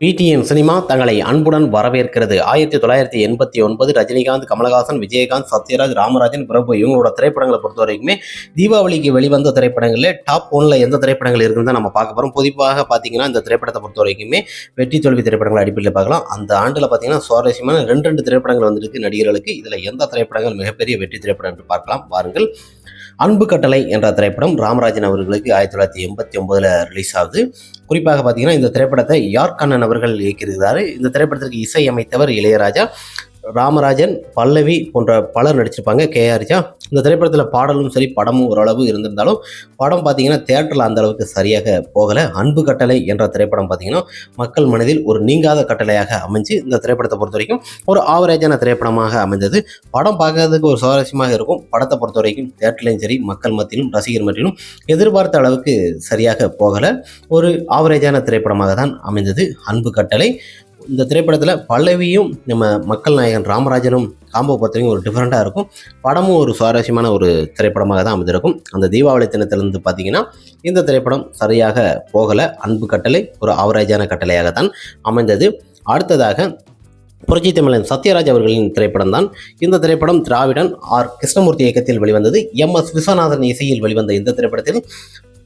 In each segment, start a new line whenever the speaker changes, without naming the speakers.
பிடிஎம் cinema தங்களை அன்புடன் வரவேற்கிறது. ஆயிரத்தி தொள்ளாயிரத்தி எண்பத்தி ஒன்பது ரஜினிகாந்த் கமலஹாசன் விஜயகாந்த் சத்யராஜ் ராமராஜன் பிரபு இவங்களோட திரைப்படங்களை பொறுத்த வரைக்குமே தீபாவளிக்கு வெளிவந்த திரைப்படங்களில் டாப் ஒன்ல எந்த திரைப்படங்கள் இருக்குன்னு தான் நம்ம பார்க்க போகிறோம் பொதுவாக பார்த்தீங்கன்னா இந்த திரைப்படத்தை பொறுத்த வரைக்குமே வெற்றி தோல்வி திரைப்படங்கள் அடிப்படையில் பார்க்கலாம். அந்த ஆண்டில் பார்த்தீங்கன்னா சுவாரஸ்யமான ரெண்டு ரெண்டு திரைப்படங்கள் வந்திருக்கு நடிகர்களுக்கு. இதில் எந்த திரைப்படங்கள் மிகப்பெரிய வெற்றி திரைப்படம் என்று பார்க்கலாம். பாருங்கள் அன்பு கட்டளை என்ற திரைப்படம் ராமராஜன் அவர்களுக்கு ஆயிரத்தி தொள்ளாயிரத்தி எண்பத்தி ஒன்பதில் ரிலீஸ் ஆகுது. குறிப்பாக பார்த்தீங்கன்னா இந்த திரைப்படத்தை யார் கண்ணன் அவர்கள் இயக்கியிருக்கிறார்? இந்த திரைப்படத்திற்கு இசை அமைத்தவர் இளையராஜா. ராமராஜன் பல்லவி போன்ற பலர் நடிச்சிருப்பாங்க. கேஆர்ஜா இந்த திரைப்படத்தில் பாடலும் சரி படமும் ஓரளவு இருந்திருந்தாலும் படம் பார்த்தீங்கன்னா தேட்டரில் அந்த அளவுக்கு சரியாக போகலை. அன்பு கட்டளை என்ற திரைப்படம் பார்த்தீங்கன்னா மக்கள் மனதில் ஒரு நீங்காத கட்டளையாக அமைஞ்சு இந்த திரைப்படத்தை பொறுத்த வரைக்கும் ஒரு ஆவரேஜான திரைப்படமாக அமைந்தது. படம் பார்க்கறதுக்கு ஒரு சுவாரஸ்யமாக இருக்கும். படத்தை பொறுத்த வரைக்கும் தேட்டர்லையும் சரி மக்கள் மத்தியிலும் ரசிகர் மத்தியிலும் எதிர்பார்த்த அளவுக்கு சரியாக போகலை. ஒரு ஆவரேஜான திரைப்படமாக தான் அமைந்தது. அன்பு கட்டளை. இந்த திரைப்படத்தில் பல்லவியும் நம்ம மக்கள் நாயகன் ராமராஜனும் காம்போ பொறுத்தவரைக்கும் ஒரு டிஃப்ரெண்ட்டாக இருக்கும். படமும் ஒரு சுவாரஸ்யமான ஒரு திரைப்படமாக தான் அமைந்திருக்கும். அந்த தீபாவளி தினத்திலிருந்து பார்த்தீங்கன்னா இந்த திரைப்படம் சரியாக போகலை. அன்பு கட்டளை ஒரு ஆவரேஜான கட்டளையாக தான் அமைந்தது. அடுத்ததாக புரட்சி தமிழன் சத்யராஜ் அவர்களின் திரைப்படம் தான். இந்த திரைப்படம் திராவிடன் ஆர் கிருஷ்ணமூர்த்தி இயக்கத்தில் வெளிவந்தது. எம் எஸ் விஸ்வநாதன் இசையில் வெளிவந்த இந்த திரைப்படத்தில்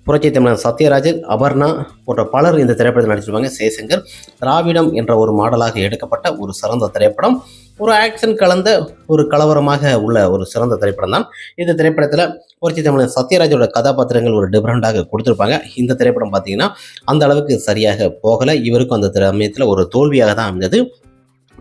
புரட்சி தமிழன் சத்யராஜன் அபர்ணா போன்ற பலர் இந்த திரைப்படத்தில் நடிச்சிருப்பாங்க. சேசங்கர் திராவிடம் என்ற ஒரு மாடலாக எடுக்கப்பட்ட ஒரு சிறந்த திரைப்படம். ஒரு ஆக்ஷன் கலந்த ஒரு கலவரமாக உள்ள ஒரு சிறந்த திரைப்படம் தான். இந்த திரைப்படத்தில் புரட்சி தமிழன் சத்யராஜோட கதாபாத்திரங்கள் ஒரு டிஃப்ரெண்ட்டாக கொடுத்துருப்பாங்க. இந்த திரைப்படம் பார்த்தீங்கன்னா அந்த அளவுக்கு சரியாக போகலை. இவருக்கும் அந்த சமயத்தில் ஒரு தோல்வியாக தான் அமைந்தது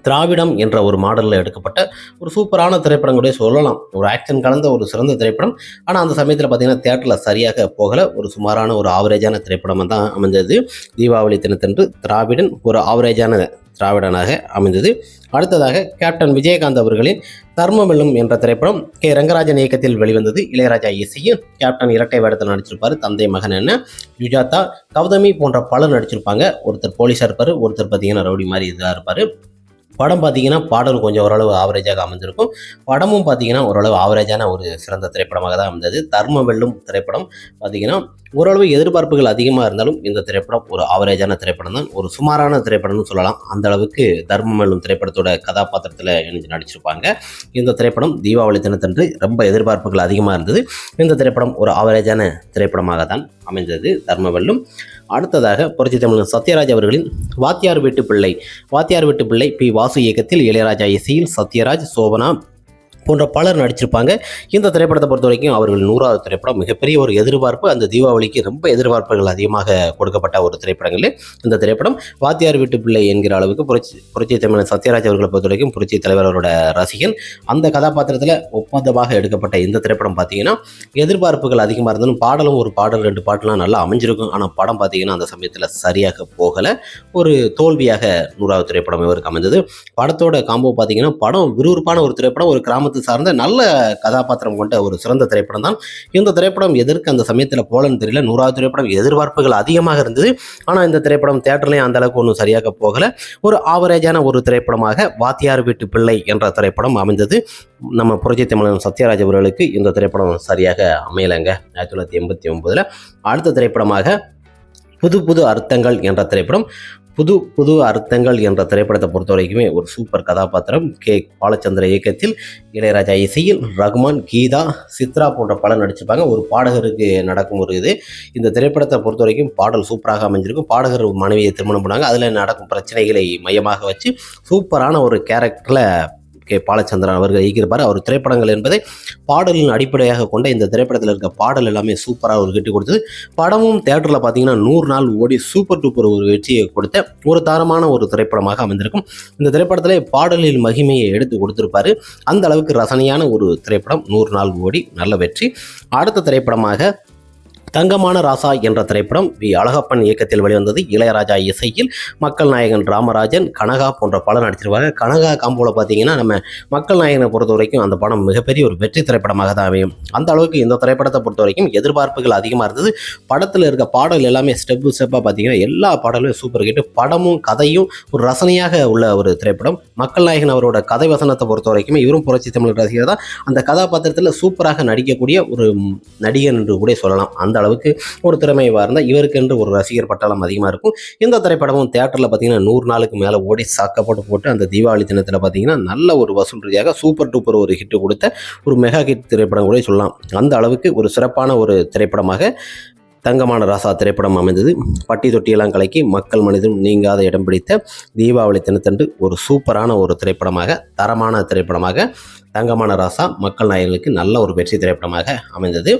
திராவிடம் என்ற ஒரு மாடலில் எடுக்கப்பட்ட ஒரு சூப்பரான திரைப்படம் கூட சொல்லலாம். ஒரு ஆக்ஷன் கலந்த ஒரு சிறந்த திரைப்படம். ஆனால் அந்த சமயத்தில் பார்த்தீங்கன்னா தேட்டரில் சரியாக போகலை. ஒரு சுமாரான ஒரு ஆவரேஜான திரைப்படமாக தான் அமைஞ்சது. தீபாவளி தினத்தன்று திராவிடன் ஒரு ஆவரேஜான திராவிடனாக அமைந்தது அடுத்ததாக கேப்டன் விஜயகாந்த் அவர்களின் தர்மமெல்லும் என்ற திரைப்படம் கே. ரங்கராஜன் இயக்கத்தில் வெளிவந்தது. இளையராஜா இசையும் கேப்டன் இரட்டை வேடத்தில் நடிச்சிருப்பார். தந்தை மகன் என்ன? யுஜாதா கௌதமி போன்ற பலர் நடிச்சிருப்பாங்க. ஒருத்தர் போலீஸாக இருப்பார். ஒருத்தர் பார்த்தீங்கன்னா ரவுடி மாதிரி இதாக இருப்பார். படம் பார்த்தீங்கன்னா பாடல் கொஞ்சம் ஓரளவு ஆவரேஜாக அமைஞ்சிருக்கும் படமும் பார்த்தீங்கன்னா ஓரளவு ஆவரேஜான ஒரு சிறந்த திரைப்படமாக தான் அமைந்தது. தர்ம வெல்லும் திரைப்படம் பார்த்தீங்கன்னா ஓரளவு எதிர்பார்ப்புகள் அதிகமாக இருந்தாலும் இந்த திரைப்படம் ஒரு ஆவரேஜான திரைப்படம் தான். ஒரு சுமாரான திரைப்படம்னு சொல்லலாம். அந்த அளவுக்கு தர்மம் வெல்லும் திரைப்படத்தோட கதாபாத்திரத்தில் இணைஞ்சு நடிச்சிருப்பாங்க. இந்த திரைப்படம் தீபாவளி தினத்தன்று ரொம்ப எதிர்பார்ப்புகள் அதிகமாக இருந்தது. இந்த திரைப்படம் ஒரு ஆவரேஜான திரைப்படமாக தான் அமைந்தது. தர்மவெல்லும் அடுத்ததாக புரட்சி தமிழன் சத்யராஜ் அவர்களின் வாத்தியார் வீட்டு பிள்ளை வாத்தியார் வீட்டு பிள்ளை பி. வாசு இயக்கத்தில் இளையராஜா இசையில் சத்யராஜ் சோபனா போன்ற பலர் நடிச்சிருப்பாங்க. இந்த திரைப்படத்தை பொறுத்த வரைக்கும் அவர்கள் நூறாவது திரைப்படம் மிகப்பெரிய ஒரு எதிர்பார்ப்பு. அந்த தீபாவளிக்கு ரொம்ப எதிர்பார்ப்புகள் அதிகமாக கொடுக்கப்பட்ட ஒரு திரைப்படங்கள். இந்த திரைப்படம் வாத்தியார் வீட்டு பிள்ளை என்கிற அளவுக்கு புரட்சி புரட்சி தமிழன் சத்யராஜ் அவர்களை பொறுத்த வரைக்கும் புரட்சி தலைவரோட ரசிகன். அந்த கதாபாத்திரத்தில் ஒப்பந்தமாக எடுக்கப்பட்ட இந்த திரைப்படம் பார்த்தீங்கன்னா எதிர்பார்ப்புகள் அதிகமாக இருந்தாலும் பாடலும் ஒரு பாடல் ரெண்டு பாட்டுலாம் நல்லா அமைஞ்சிருக்கும். ஆனால் படம் பார்த்தீங்கன்னா அந்த சமயத்தில் சரியாக போகலை. ஒரு தோல்வியாக நூறாவது திரைப்படம் இவருக்கு அமைந்தது. படத்தோட காம்போ பார்த்தீங்கன்னா படம் விறுவிறுப்பான ஒரு திரைப்படம். ஒரு கிராமத்து சார்ந்த நல்ல கதாபாத்திரம் கொண்ட ஒரு சிறந்த திரைப்படம் தான். இந்த திரைப்படம் எதற்கு அந்த சமயத்தில் போலன்னு தெரியல. நூறாவது திரைப்படம் எதிர்பார்ப்புகள் அதிகமாக இருந்தது. ஆனால் இந்த திரைப்படம் தேட்டர்லேயும் அந்த அளவுக்கு ஒன்றும் சரியாக போகலை. ஒரு ஆவரேஜான ஒரு திரைப்படமாக வாத்தியார் வீட்டு பிள்ளை என்ற திரைப்படம் அமைந்தது. நம்ம புரட்சி தமிழன் சத்யராஜ் அவர்களுக்கு இந்த திரைப்படம் சரியாக அமையலைங்க. ஆயிரத்தி தொள்ளாயிரத்தி எண்பத்தி ஒன்பதில். அடுத்த திரைப்படமாக புது புது அர்த்தங்கள் என்ற திரைப்படம் புது புது அர்த்தங்கள் என்ற திரைப்படத்தை பொறுத்த வரைக்குமே ஒரு சூப்பர் கதாபாத்திரம். கே. பாலச்சந்திர இயக்கத்தில் இளையராஜா இசையில் ரகுமான் கீதா சித்ரா போன்ற பலர் நடிச்சிருப்பாங்க. ஒரு பாடகருக்கு நடக்கும் ஒரு இது. இந்த திரைப்படத்தை பொறுத்த வரைக்கும் பாடல் சூப்பராக அமைஞ்சிருக்கும். பாடகர் மனைவியை திருமணம் பண்ணாங்க. அதில் நடக்கும் பிரச்சனைகளை மையமாக வச்சு சூப்பரான ஒரு கேரக்டரில் கே பாலச்சந்திரன் அவர்கள் இயக்கியிருப்பார். அவர் திரைப்படங்கள் என்பதை பாடலின் அடிப்படையாக கொண்ட இந்த திரைப்படத்தில் இருக்க பாடல் எல்லாமே சூப்பராக ஒரு கட்டி கொடுத்தது. படமும் தேட்டரில் பார்த்தீங்கன்னா நூறு நாள் ஓடி சூப்பர் டூப்பர் ஒரு வெற்றியை கொடுத்த ஒரு தரமான ஒரு திரைப்படமாக அமைந்திருக்கும். இந்த திரைப்படத்தில் பாடலின் மகிமையை எடுத்து கொடுத்திருப்பார். அந்த அளவுக்கு ரசனையான ஒரு திரைப்படம் நூறு நாள் ஓடி நல்ல வெற்றி. அடுத்த திரைப்படமாக தங்கமான ராசா என்ற திரைப்படம் வி. அழகப்பன் இயக்கத்தில் வெளிவந்தது இளையராஜா இசையில் மக்கள் நாயகன் ராமராஜன் கனகா போன்ற பலர் நடிச்சிருப்பாங்க கனகா காம்போவில் பார்த்தீங்கன்னா நம்ம மக்கள் நாயகனை பொறுத்த வரைக்கும் அந்த படம் மிகப்பெரிய ஒரு வெற்றி திரைப்படமாக தான் அமையும். அந்த அளவுக்கு இந்த திரைப்படத்தை பொறுத்த வரைக்கும் எதிர்பார்ப்புகள் அதிகமாக இருந்தது. படத்தில் இருக்க பாடல் எல்லாமே ஸ்டெப்பு ஸ்டெப்பாக பார்த்தீங்கன்னா எல்லா பாடலுமே சூப்பர் ஹிட் படமும் கதையும் ஒரு ரசனையாக உள்ள ஒரு திரைப்படம். மக்கள் நாயகன் அவரோட கதை வசனத்தை பொறுத்த வரைக்கும் இவரும் புரட்சி தமிழ் ரசிகர் தான். அந்த கதாபாத்திரத்தில் சூப்பராக நடிக்கக்கூடிய ஒரு நடிகன் என்று கூட சொல்லலாம். அந்த அளவுக்கு ஒரு திறமை வார்ந்த இவருக்கென்று ஒரு ரசிகர் பட்டாளம் அதிகமாக இருக்கும். இந்த திரைப்படமும் தேட்டரில் பார்த்தீங்கன்னா நூறு நாளுக்கு மேலே ஓடி சாக்கப்பட்டு போட்டு அந்த தீபாவளி தினத்தில் பார்த்தீங்கன்னா நல்ல ஒரு வசூல் ரீதியாக சூப்பர் டூப்பர் ஒரு ஹிட் கொடுத்த ஒரு மெகா ஹிட் திரைப்படம் கூட சொல்லலாம். அந்த அளவுக்கு ஒரு சிறப்பான ஒரு திரைப்படமாக தங்கமான ராசா திரைப்படம் அமைந்தது. பட்டி தொட்டியெல்லாம் கலக்கி மக்கள் மனிதனும் நீங்காத இடம் பிடித்த தீபாவளி தினத்தன்று ஒரு சூப்பரான ஒரு திரைப்படமாக தரமான திரைப்படமாக தங்கமான ராசா மக்கள் நாயகர்களுக்கு நல்ல ஒரு வெற்றி திரைப்படமாக அமைந்தது.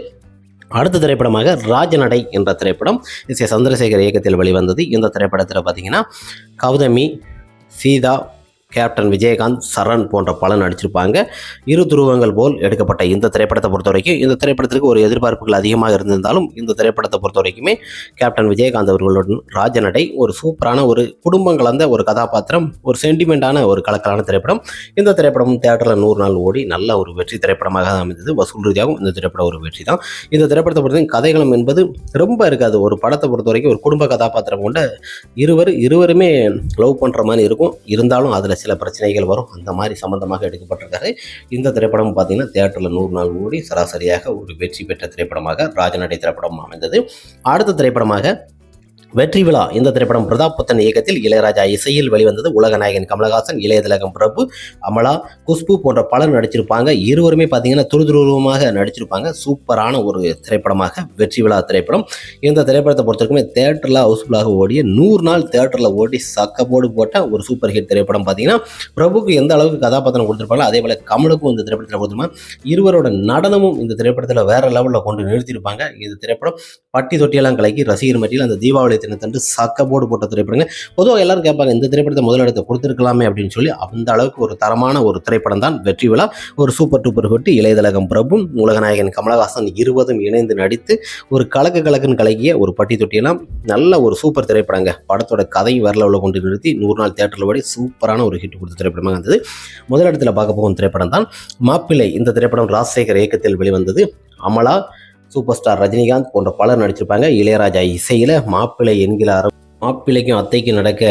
அடுத்த திரைப்படமாக ராஜநடை என்ற திரைப்படம் எஸ் ஏ சந்திரசேகர் இயக்கத்தில் வெளிவந்தது. இந்த திரைப்படத்தில் பார்த்தீங்கன்னா கௌதமி சீதா கேப்டன் விஜயகாந்த் சரண் போன்ற பலன் நடிச்சிருப்பாங்க. இரு துருவங்கள் போல் எடுக்கப்பட்ட இந்த திரைப்படத்தை பொறுத்த வரைக்கும் இந்த திரைப்படத்திற்கு ஒரு எதிர்பார்ப்புகள் அதிகமாக இருந்திருந்தாலும் இந்த திரைப்படத்தை பொறுத்த வரைக்குமே கேப்டன் விஜயகாந்த் அவர்களுடன் ராஜநடை ஒரு சூப்பரான ஒரு குடும்பம் கலந்த ஒரு கதாபாத்திரம் ஒரு சென்டிமெண்டான ஒரு கலக்கலான திரைப்படம். இந்த திரைப்படமும் தேட்டரில் நூறு நாள் ஓடி நல்ல ஒரு வெற்றி திரைப்படமாக அமைந்தது. வசூல் ரீதியாகவும் இந்த திரைப்படம் ஒரு வெற்றி தான். இந்த திரைப்படத்தை பொறுத்த கதைகளும் என்பது ரொம்ப இருக்காது. ஒரு படத்தை பொறுத்த வரைக்கும் ஒரு குடும்ப கதாபாத்திரம் கொண்ட இருவர் இருவருமே லவ் பண்ணுற மாதிரி இருக்கும். இருந்தாலும் அதில் சில பிரச்சனைகள் வரும். அந்த மாதிரி சம்மந்தமாக எடுக்கப்பட்டிருக்காரு. இந்த திரைப்படம் பார்த்தீங்கன்னா தேட்டரில் நூறு நாள் ஓடி சராசரியாக ஒரு வெற்றி பெற்ற திரைப்படமாக ராஜநடை திரைப்படம் அமைந்தது. அடுத்த திரைப்படமாக வெற்றி விழா. இந்த திரைப்படம் பிரதாப் புத்தன் இயக்கத்தில் இளையராஜா இசையில் வெளிவந்தது உலக நாயகன் கமலஹாசன் இளையதிலகம் பிரபு அமலா குஷ்பு போன்ற பலர் நடிச்சிருப்பாங்க. இருவருமே பார்த்தீங்கன்னா துருதுருவமாக நடிச்சிருப்பாங்க. சூப்பரான ஒரு திரைப்படமாக வெற்றி விழா திரைப்படம். இந்த திரைப்படத்தை பொறுத்தவரைக்குமே தேட்டரில் ஹவுஸ்ஃபுல்லாக ஓடிய நூறு நாள் தேட்டரில் ஓடி சக்கப்போடு போட்ட ஒரு சூப்பர் ஹிட் திரைப்படம் பார்த்தீங்கன்னா பிரபுக்கு எந்த அளவுக்கு கதாபாத்திரம் கொடுத்துருப்பாங்களோ அதே போல் கமலுக்கும் இந்த திரைப்படத்தில் கொடுத்துருப்பாங்க. இருவரோட நடனமும் இந்த திரைப்படத்தில் வேற லெவலில் கொண்டு நிறுத்தியிருப்பாங்க. இந்த திரைப்படம் பட்டி தொட்டியெல்லாம் கலக்கி ரசிகர் மட்டியில் அந்த தீபாவளி தினத்தன்று சக்கப்போடு போட்ட திரைப்படங்க. பொதுவாக எல்லாரும் கேட்பாங்க இந்த திரைப்படத்தை முதலிடத்தை கொடுத்துருக்கலாமே அப்படின்னு சொல்லி அந்த அளவுக்கு ஒரு தரமான ஒரு திரைப்படம் தான் வெற்றி விழா. ஒரு சூப்பர் டூப்பர் ஹிட் இளையதலகம் பிரபும் உலகநாயகன் கமலஹாசன் இருவதும் இணைந்து நடித்து ஒரு கலக்கு கலக்குன்னு கலக்கிய ஒரு பட்டி தொட்டியெல்லாம் நல்ல ஒரு சூப்பர் திரைப்படங்க. படத்தோட கதையும் வரல உள்ள கொண்டு நிறுத்தி நூறு நாள் தேட்டரில் ஓடி சூப்பரான ஒரு ஹிட் கொடுத்த திரைப்படமாக இருந்தது. முதலிடத்தில் பார்க்க போகும் திரைப்படம் தான் மாப்பிள்ளை. இந்த திரைப்படம் ராஜசேகர் இயக்கத்தில் வெளிவந்தது. அமலா சூப்பர் ஸ்டார் ரஜினிகாந்த் போன்ற பலர் நடிச்சிருப்பாங்க. இளையராஜா இசையில் மாப்பிள்ளை என்கிற மாப்பிள்ளைக்கும் அத்தைக்கும் நடக்க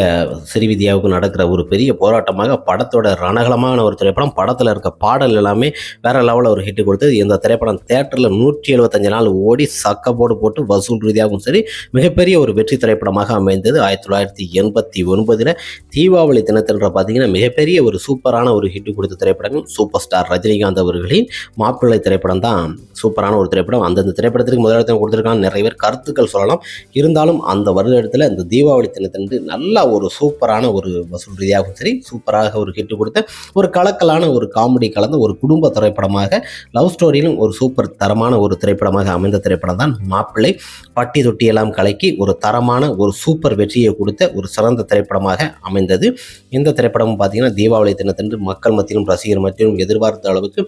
சிறுவிதியாவுக்கும் நடக்கிற ஒரு பெரிய போராட்டமாக படத்தோட ரணகலமான ஒரு திரைப்படம் படத்தில் இருக்க பாடல் எல்லாமே வேற லெவலில் ஒரு ஹிட்டு கொடுத்தது. இந்த திரைப்படம் தேட்டரில் நூற்றி எழுபத்தஞ்சு நாள் ஓடி சக்கப்போடு போட்டு வசூல் ரீதியாகவும் சரி மிகப்பெரிய ஒரு வெற்றி திரைப்படமாக அமைந்தது. ஆயிரத்தி தொள்ளாயிரத்தி எண்பத்தி ஒன்பதில் தீபாவளி தினத்தில் பார்த்தீங்கன்னா மிகப்பெரிய ஒரு சூப்பரான ஒரு ஹிட்டு கொடுத்த திரைப்படங்கள் சூப்பர் ஸ்டார் ரஜினிகாந்த் அவர்களின் மாப்பிள்ளை திரைப்படம் தான். சூப்பரான ஒரு திரைப்படம். அந்தந்த திரைப்படத்திற்கு முதலிடத்தில் கொடுத்துருக்காங்க. நிறைய பேர் கருத்துக்கள் சொல்லலாம். இருந்தாலும் அந்த வருடத்தில் இந்த தீபாவளி தினத்தன்று நல்லா ஒரு சூப்பரான ஒரு வசூல் ரீதியாகவும் சரி சூப்பராக ஒரு ஹிட் கொடுத்த ஒரு கலக்கலான ஒரு காமெடி கலந்த ஒரு குடும்ப திரைப்படமாக லவ் ஸ்டோரியிலும் ஒரு சூப்பர் தரமான ஒரு திரைப்படமாக அமைந்த திரைப்படம் தான் மாப்பிள்ளை. பட்டி தொட்டியெல்லாம் கலக்கி ஒரு தரமான ஒரு சூப்பர் வெற்றியை கொடுத்த ஒரு சிறந்த திரைப்படமாக அமைந்தது. இந்த திரைப்படமும் பார்த்தீங்கன்னா தீபாவளி தினத்தன்று மக்கள் மத்தியிலும் ரசிகர் மத்தியிலும் எதிர்பார்த்த அளவுக்கு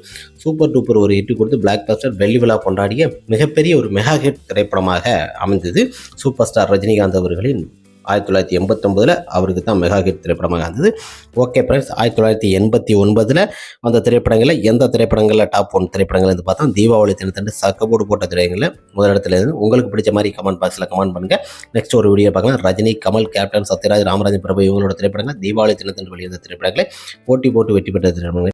சூப்பர் டூப்பர் ஒரு ஹிட் கொடுத்து பிளாக் பஸ்டர் வெள்ளி விழா கொண்டாடிய மிகப்பெரிய ஒரு மெகா ஹிட் திரைப்படமாக அமைந்தது. சூப்பர் ஸ்டார் ரஜினிகாந்த் அவர்களின் ஆயிரத்தி தொள்ளாயிரத்தி எண்பத்தொம்பதில் அவருக்கு தான் மெகா ஹிட் திரைப்படமாக இருந்தது. ஓகே ஃப்ரெண்ட்ஸ் ஆயிரத்தி தொள்ளாயிரத்தி எண்பத்தி ஒன்பதில் அந்த திரைப்படங்களில் எந்த திரைப்படங்களில் டாப் ஒன் திரைப்படங்கள் வந்து பார்த்தா தீபாவளி தினத்தண்டு சக்கபோடு போட்ட திரைப்படங்களில் முதலிடத்துல இருந்து உங்களுக்கு பிடிச்ச மாதிரி கமெண்ட் பாக்ஸில் கமெண்ட் பண்ணுங்கள் நெக்ஸ்ட் ஒரு வீடியோ பார்க்கலாம். ரஜினி கமல் கேப்டன் சத்யராஜ் ராமராஜன் பிரபு இவங்களோட திரைப்படங்கள் தீபாவளி தினத்தண்டு வெளிவந்த திரைப்படங்களை போட்டி போட்டு வெற்றி பெற்ற திரைப்படங்கள்.